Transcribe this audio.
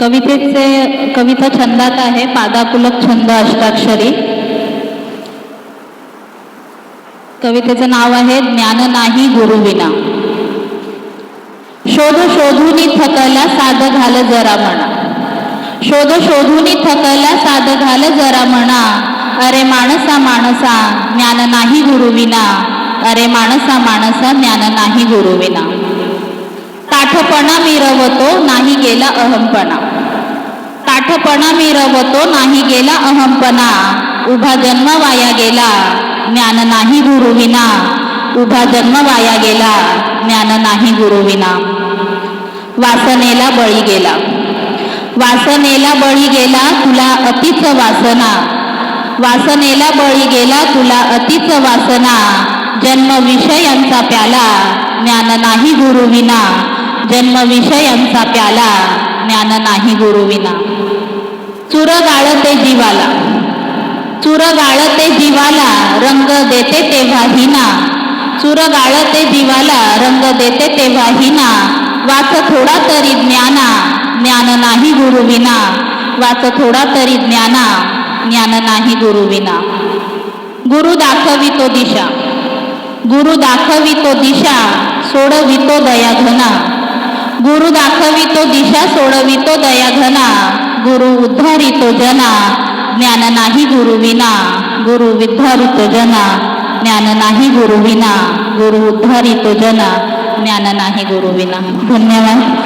कवितेचे कविता छंदात आहे पादाकुलक छंद अष्टाक्षरी. कवितेचं नाव आहे ज्ञान नाही गुरुविना शोध शोधूनी थकल्या साध घाल जरा म्हणा. शोध शोधूनी थकल्या साध घाल जरा म्हणा. अरे माणसा माणसा ज्ञान नाही गुरुविना अरे माणसा माणसा ज्ञान नाही गुरुविना ताठपणा मिरवतो नाही गेला अहमपणा ताठपणा मिरवतो नाही गेला अहमपणा उभा जन्म वाया गेला ज्ञान नाही गुरुविना उभा जन्म वाया गेला ज्ञान नाही गुरुविना वासनेला बळी गेला. वासनेला बळी गेला तुला अतिच वासना. वासनेला बळी गेला तुला अतिच वासना. जन्म विषयांचा प्याला ज्ञान नाही गुरुविना जन्म विषयांचा प्याला ज्ञान नाही गुरुविना चुर गाळते जीवाला. चुर गाळते जीवाला रंग देते तेव्हा हिना. चुर गाळते जीवाला रंग देते तेव्हा हिना. वाच थोडा तरी ज्ञाना ज्ञान नाही गुरुविना वाच थोडा तरी ज्ञाना ज्ञान नाही गुरुविना गुरु दाखवितो दिशा. गुरु दाखवितो दिशा सोडवितो दयाघना. गुरु दाखवितो दिशा सोडवितो दयाघना गुरु उद्धारितो जना. ज्ञान नाही गुरुविना गुरु विद्धारितो जना. ज्ञान नाही गुरुविना गुरु उद्धारितो जना. ज्ञान नाही गुरुविना धन्यवाद.